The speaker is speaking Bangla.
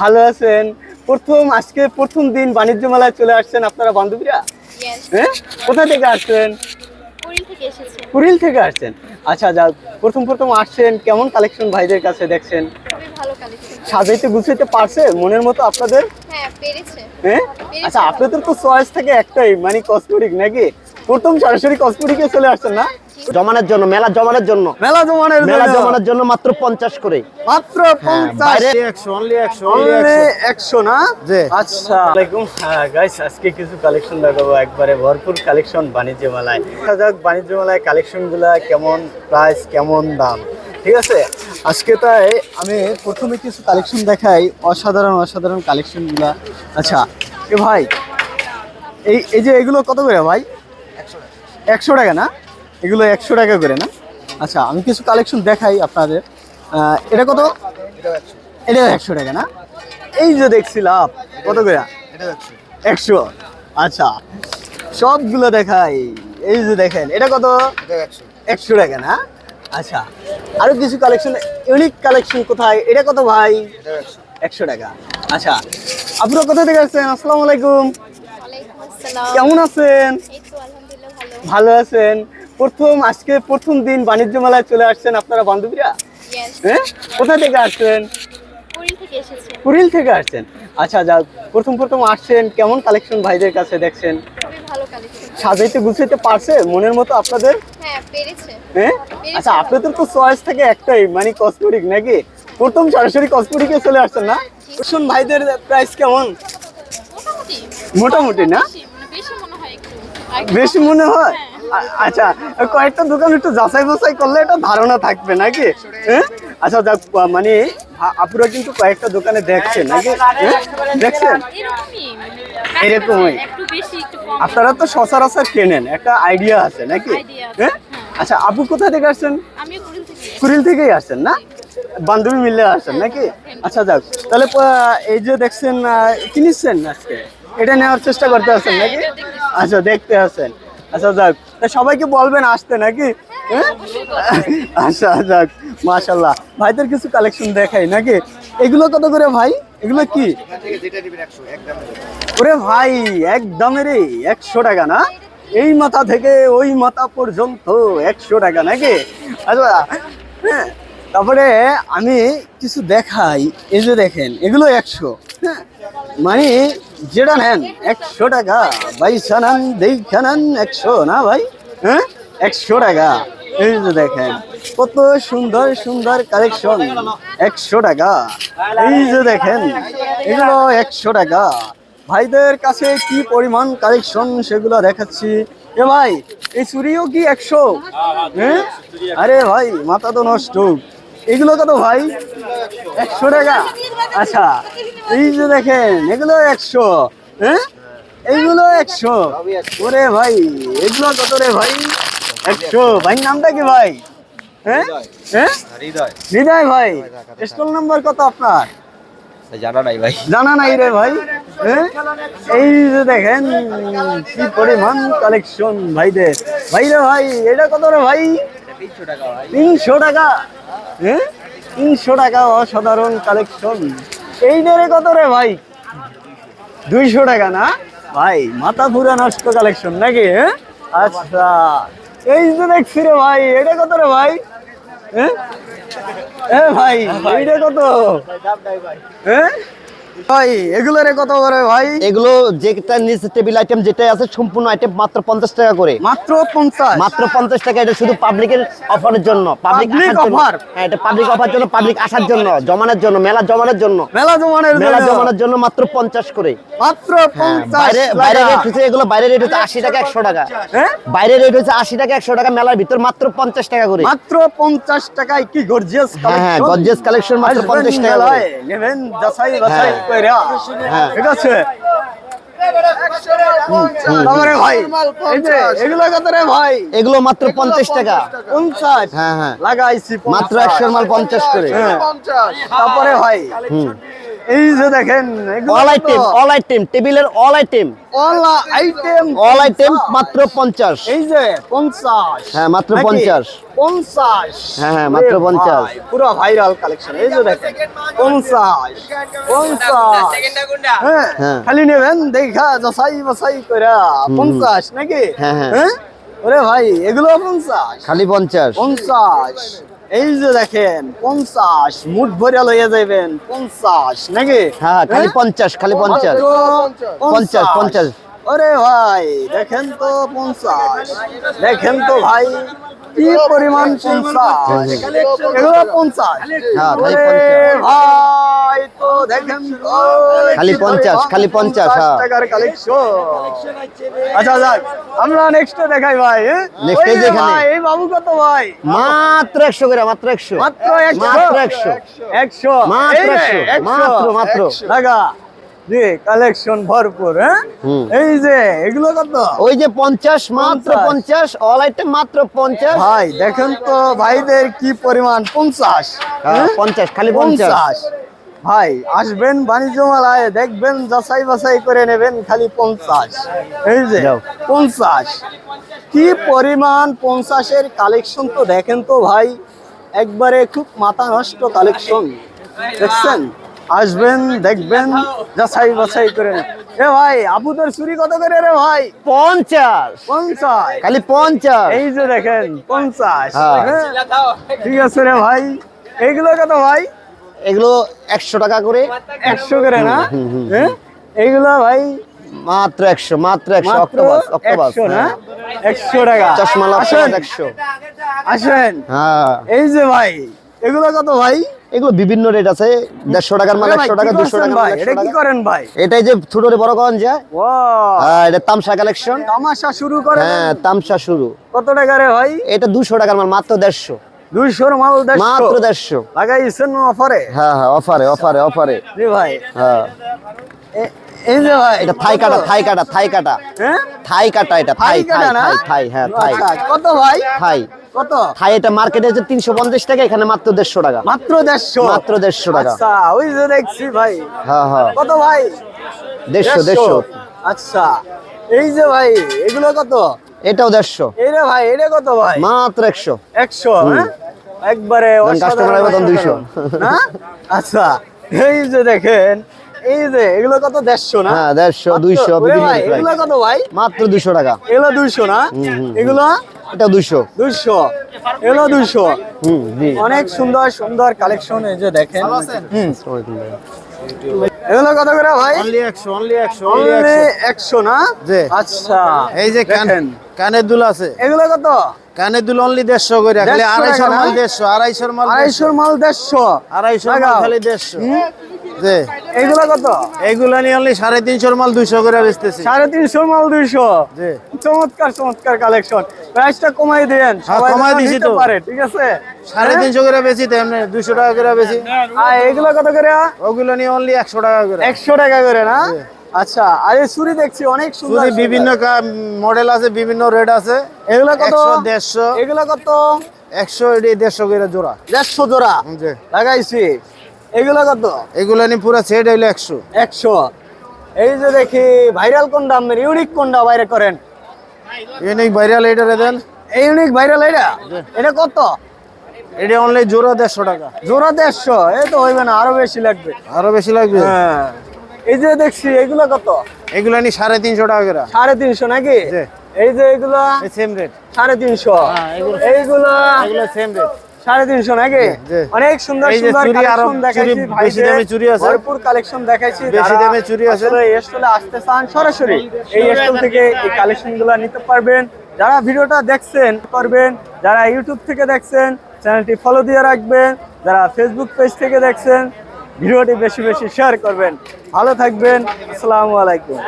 ভালো। আছেন? প্রথম আজকে প্রথম দিন বাণিজ্য মেলায় চলে আসছেন আপনারা বান্ধবীরা? হ্যাঁ কোথা থেকে আসছেন? কুড়িল থেকে আসছেন। আচ্ছা যাক প্রথম প্রথম আসছেন। কেমন কালেকশন ভাইদের কাছে দেখছেন? সাজাইতে গুছাইতে পারছে? মনের মতো আপনাদের? হ্যাঁ হ্যাঁ আচ্ছা আপনাদের তো চয়েস থাকে একটাই মানে কসমেটিক নাকি? প্রথম সরাসরি কসমেটিকে চলে আসছেন না? জমানোর জন্য মেলা জমানোর জন্য। মেলা জমানের মেলা জন্য। জমানোর জন্য মাত্র পঞ্চাশ করে। মাত্র পঞ্চাশ। বাইরে অনলি একশো Only একশো। না? জি। আচ্ছা। আলাইকুম গাইস আজকে কিছু কালেকশন দেখাবো। একবারে ভরপুর কালেকশন বাণিজ্য মেলায় দেখা যাক বাণিজ্য মেলায় কালেকশনগুলা কেমন প্রাইস কেমন দাম। ঠিক আছে? আজকে তাই আমি প্রথমে কিছু কালেকশন দেখাই। অসাধারণ অসাধারণ কালেকশনগুলা আচ্ছা এ ভাই এই এই যে এগুলো কত করে ভাই? একশো টাকা না? এগুলো একশো টাকা করে না? আচ্ছা আমি কিছু কালেকশন দেখাই আপনাদের। এটা কত? এটা একশো টাকা না? এই যে দেখছিলাম কত করে? একশো। আচ্ছা সবগুলো দেখাই। এই যে দেখেন এটা কত? একশো টাকা না? আচ্ছা আরও কিছু কালেকশন ইউনিক কালেকশন কোথায়? এটা কত ভাই? একশো টাকা। আচ্ছা আপনারা কোথা থেকে আসছেন? আসসালামু আলাইকুম। কেমন আছেন? ভালো আছেন? প্রথম আজকে প্রথম দিন বাণিজ্য মেলায় চলে আসছেন আপনারা বান্ধবীরা? হ্যাঁ? কোথা থেকে আসছেন? কুড়িল থেকে আসছেন। আচ্ছা যাক প্রথম প্রথম আসছেন। কেমন কালেকশন ভাইদের কাছে দেখছেন? সাজাইতে গুছাইতে পারছে? মনের মতো আপনাদের? হ্যাঁ হ্যাঁ? আচ্ছা আপনাদের তো চয়েস থাকে একটাই মানে কসমেটিক নাকি? প্রথম সরাসরি কসমেটিকে চলে আসছেন না? শুন ভাইদের প্রাইস কেমন? মোটামুটি। মোটামুটি না? মানে বেশি মনে হয়। হয় আচ্ছা কয়েকটা দোকান একটু যাচাই বাছাই করলে এটা ধারণা থাকবে নাকি? হ্যাঁ? আচ্ছা যাক মানে আপুরা কিন্তু কয়েকটা দোকানে দেখছেন নাকি? হ্যাঁ? দেখছেন? এরকমই মানে আপনারা তো সচরাচর কেনেন একটা আইডিয়া আছে নাকি? হ্যাঁ? আচ্ছা আপু কোথা থেকে আসছেন? কুড়িল থেকেই আসছেন না? বান্ধবী মিলে আসছেন নাকি? আচ্ছা যাক তাহলে এই যে দেখছেন আহ, কি নিচ্ছেন আজকে? এটা নেওয়ার চেষ্টা করতে আছেন নাকি? আচ্ছা দেখতে আছেন আচ্ছা যাক। সবাইকে বলবেন আসতে নাকি? আচ্ছা যাক মাশাল্লাহ ভাইদের কিছু কালেকশন দেখাই নাকি? এগুলো কত করে ভাই? এগুলো কি? ওরে ভাই একদমের একশো টাকা না? এই মাথা থেকে ওই মাথা পর্যন্ত একশো টাকা নাকি? আচ্ছা হ্যাঁ তারপরে আমি কিছু দেখাই। এই যে দেখেন, এগুলো একশো। মানে যেটা নেন, একশো টাকা। ভাই সানান দেখানান একশো না ভাই? হ্যাঁ? একশো টাকা। এই যে দেখেন, কত সুন্দর সুন্দর কালেকশন একশো টাকা। এই যে দেখেন, এগুলো একশো টাকা। ভাইদের কাছে কি পরিমাণ কালেকশন সেগুলো দেখাচ্ছি? এ ভাই, এই চুরিও কি একশো? হ্যাঁ? আরে ভাই, মাথা তো নষ্ট। এগুলো কত ভাই? একশো টাকা। আচ্ছা এই যে দেখেন এগুলো একশো হ্যাঁ? এইগুলো একশো। ওরে ভাই এগুলো কত রে ভাই? একশো। ভাই নামটা কি ভাই? হ্যাঁ? হ্যাঁ? হৃদয়। ভাই স্টল নাম্বার কত আপনার? জানা নাই ভাই। জানা নাই রে ভাই হ্যাঁ? এই যে দেখেন কি পরিমাণ কালেকশন ভাইদের। ভাই রে ভাই এটা কত রে ভাই? তিনশো টাকা। হ্যাঁ? তিনশো টাকা অসাধারণ কালেকশন এই রে কত রে ভাই? দুইশো টাকা না? ভাই, মাথা পুরা নষ্ট কালেকশন নাকি হ্যাঁ? আচ্ছা এই যে দেখছি রে ভাই, এটা কত রে ভাই? হ্যাঁ? ভাই, এইটা কত? হ্যাঁ? ভাই এগুলো কত করে ভাই? এগুলো যেটা নিচে টেবিল আইটেম যেটাই আছে সম্পূর্ণ আইটেম মাত্র পঞ্চাশ টাকা করে। মাত্র মাত্র টাকা এটা শুধু পাবলিকের অফারের জন্য। পাবলিক Public হ্যাঁ এটা পাবলিক অফার জন্য পাবলিক আসার জন্য জমানোর জন্য মেলা জমানোর জন্য। মেলা জমানের মেলা জমানোর জন্য মাত্র পঞ্চাশ করে। মাত্র হ্যাঁ, বাইরে বাইরে রেট হচ্ছে এগুলো বাইরে রেট হচ্ছে আশি টাকা একশো টাকা। হ্যাঁ? বাইরে রেট হচ্ছে আশি টাকা একশো টাকা মেলার ভিতর মাত্র পঞ্চাশ টাকা করে। মাত্র পঞ্চাশ টাকায় কি গর্জিয়াস হ্যাঁ, হ্যাঁ, gorgeous collection মাত্র 50 টাকা করে। নেবেন যাচাই বাছাই। কইরা? হ্যাঁ। ঠিক আছে। তারপরে ভাই। এগুলো ভাই? এগুলো মাত্র পঞ্চাশ টাকা। পঞ্চাশ। হ্যাঁ হ্যাঁ। লাগাইছি মাত্র একশো মাল পঞ্চাশ করে। হ্যাঁ। তারপরে ভাই হুম। এই যে দেখেন অল আইটেম অল আইটেম টেবিলের all item all item all item মাত্র পঞ্চাশ। এই যে পঞ্চাশ। হ্যাঁ, মাত্র নাকি? 50 পঞ্চাশ। হ্যাঁ, হ্যাঁ, মাত্র আরে 50 পুরো ভাইরাল কালেকশন এই যে দেখেন পঞ্চাশ। পঞ্চাশ। হ্যাঁ হ্যাঁ। খালি নেবেন দেখা যাচাই বাছাই করে পঞ্চাশ নাকি? হ্যাঁ, হ্যাঁ। হ্যাঁ? ওরে ভাই এগুলো পঞ্চাশ। খালি পঞ্চাশ। পঞ্চাশ। এই যে দেখেন পঞ্চাশ মুঠ ভরিয়া লইয়া যাইবেন পঞ্চাশ নাকি? হ্যাঁ খালি পঞ্চাশ খালি পঞ্চাশ পঞ্চাশ, পঞ্চাশ। ওরে ভাই দেখেন তো পঞ্চাশ। দেখেন তো ভাই কি পরিমাণ পঞ্চাশ? এগুলো পঞ্চাশ। হ্যাঁ, খালি পঞ্চাশ। ভাই তো দেখেন খালি পঞ্চাশ, খালি পঞ্চাশ, হ্যাঁ। টাকার কালেকশন আচ্ছা যাক আমরা নেক্সট দেখাই ভাই হ্যাঁ? Next এই যে যে এখানে। ভাই, এই বাবু কত ভাই? মাত্র একশো করে মাত্র একশো। মাত্র একশো? মাত্র একশো। একশো। মাত্র এই রে, একশো, মাত্র, মাত্র। টাকা। জি কালেকশন ভরপুর হ্যাঁ? এই যে এগুলো কত? ওই যে পঞ্চাশ মাত্র পঞ্চাশ। পঞ্চাশ অল আইটেম মাত্র পঞ্চাশ। ভাই দেখেন তো ভাইদের কি পরিমাণ পঞ্চাশ হ্যাঁ, পঞ্চাশ খালি পঞ্চাশ। পঞ্চাশ। ভাই আসবেন বাণিজ্য মেলায় দেখবেন যাচাই বাছাই করে নেবেন খালি পঞ্চাশ। এই যে যাও। পঞ্চাশ। কি পরিমাণ পঞ্চাশের কালেকশন তো দেখেন তো ভাই একবারে খুব মাথা নষ্ট কালেকশন দেখছেন? আসবেন দেখবেন যাচাই বাছাই করে। এ ভাই আপুদের চুরি কত করে রে ভাই? পঞ্চাশ। পঞ্চাশ। খালি পঞ্চাশ। এই যে দেখেন পঞ্চাশ। হ্যাঁ। হ্যাঁ। ঠিক আছে রে ভাই। এইগুলো কত ভাই এগুলো একশো টাকা করে। একশো করে না? হ্যাঁ? এইগুলো ভাই? মাত্র একশো মাত্র একশো অক্টোবর অক্টোবর একশো একশো টাকা। চশমা একশো। আসেন। হ্যাঁ। এই যে ভাই এগুলো কত ভাই? এগুলো বিভিন্ন রেট আছে দেড়শো টাকার মাল একশো টাকা দুশো টাকা ভাই? এটা কি করেন ভাই? এটাই যে ছোট বড় কন যায় হ্যাঁ, এটা তামসা কালেকশন তামাশা শুরু করে হ্যাঁ তামসা শুরু। কত টাকা রে ভাই? এটা দুশো টাকার মাল মাত্র দেড়শো। দুইশোর মাল মাত্র দেড়শো। দেড়শো লাগাইছেন অফারে? হ্যাঁ হ্যাঁ অফারে অফারে অফারে। জি ভাই। হ্যাঁ। এই যে ভাই এটা থাই কাটা থাই কাটা থাই কাটা। হ্যাঁ? থাই কাটা এটা থাই থাই থাই হ্যাঁ থাই। কত ভাই? থাই। কত? থাই এটা মার্কেটে হচ্ছে তিনশো পঞ্চাশ টাকা এখানে মাত্র দেড়শো টাকা। মাত্র দেড়শো? মাত্র দেড়শো টাকা। আচ্ছা ওই যে দেখছি ভাই। হ্যাঁ হ্যাঁ। কত ভাই? দেড়শো দেড়শো। আচ্ছা এই যে ভাই এগুলো কত? এটাও দেড়শো। এই ভাই এটা কত ভাই? মাত্র একশো। একশো একবারে যখন customer আসবে তখন 200 না? আচ্ছা এই যে দেখেন এই যে এগুলো কত? দেড়শো না? হ্যাঁ দেড়শো দুইশো। এগুলো কত ভাই? মাত্র দুশো টাকা। এগুলো দুইশো না? এগুলো? এটা দুইশো। এগুলো দুইশো। হুম জি। অনেক সুন্দর সুন্দর কালেকশন এই যে দেখেন। হুম এগুলো কত করে ভাই? অনলি একশো অনলি একশো Only একশো। না? জি। আচ্ছা এই যে কান কানের দুল আছে। এগুলো কত? কানের দুল অনলি দেড়শো করে খালি 150 আড়াইশোর মাল না? দেড়শো আড়াইশোর মাল আড়াইশোর মাল দেড়শো। আড়াইশোর মাল খালি দেড়শো। হুম? জি। এগুলো কত? এইগুলা নিয়ে অনলি সাড়ে তিনশোর মাল দুইশো করে বেচতেছি। সাড়ে মাল দুইশো? জি। চমৎকার চমৎকার কালেকশন প্রাইসটা কমাই দেন হ্যাঁ, সবাই কমাই যেন দিছি তো। পারে ঠিক আছে? সাড়ে হ্যাঁ? তিনশো করে বেশি তো এমনি দুশো টাকা করে বেশি আর এগুলো কত করে? ওগুলো নিয়ে অনলি একশো টাকা করে। একশো টাকা করে না? আচ্ছা আর এই ছুরি দেখছি অনেক সুন্দর বিভিন্ন মডেল আছে বিভিন্ন রেট আছে। এগুলো কত? এগুলো কত? একশো এটি দেড়শো করে জোড়া। দেড়শো জোড়া? জি। লাগাইছি। এগুলো কত? এগুলো নিয়ে পুরো সেট হইল একশো। একশো। এই যে দেখি ভাইরাল কোনটা আপনার ইউনিক কোনটা বাইরে করেন? ইউনিক ভাইরাল এটারে দেন। এই ইউনিক ভাইরাল এটা এটা কত? এটা অনলি জোড়া দেড়শো টাকা। জোড়া দেড়শো? এই তো হইবে না আরও বেশি লাগবে। আরও বেশি লাগবে? হ্যাঁ। এই যে দেখছি এগুলো কত? এগুলো সাড়ে তিনশো টাকা করে। সাড়ে তিনশো নাকি? জি। এই যে এগুলো? সেম রেট সাড়ে তিনশো। হ্যাঁ, এগুলো- এইগুলো? এগুলো সেম রেট সাড়ে তিনশো নাকি? অনেক সুন্দর সুন্দর চুড়ি কালেকশন দেখাইছি ভাইদের। বেশি আছে। ভরপুর কালেকশন দেখাইছি। বেশি দামি আছে। এই স্টলে আসতে চান সরাসরি এই স্টল থেকে এই নিতে পারবেন। যারা ভিডিওটা দেখছেন করবেন। যারা ইউটিউব থেকে দেখছেন চ্যানেলটি ফলো দিয়ে রাখবেন। যারা ফেসবুক পেজ থেকে দেখছেন ভিডিওটি বেশি বেশি শেয়ার করবেন। ভালো থাকবেন। আসসালামু আলাইকুম।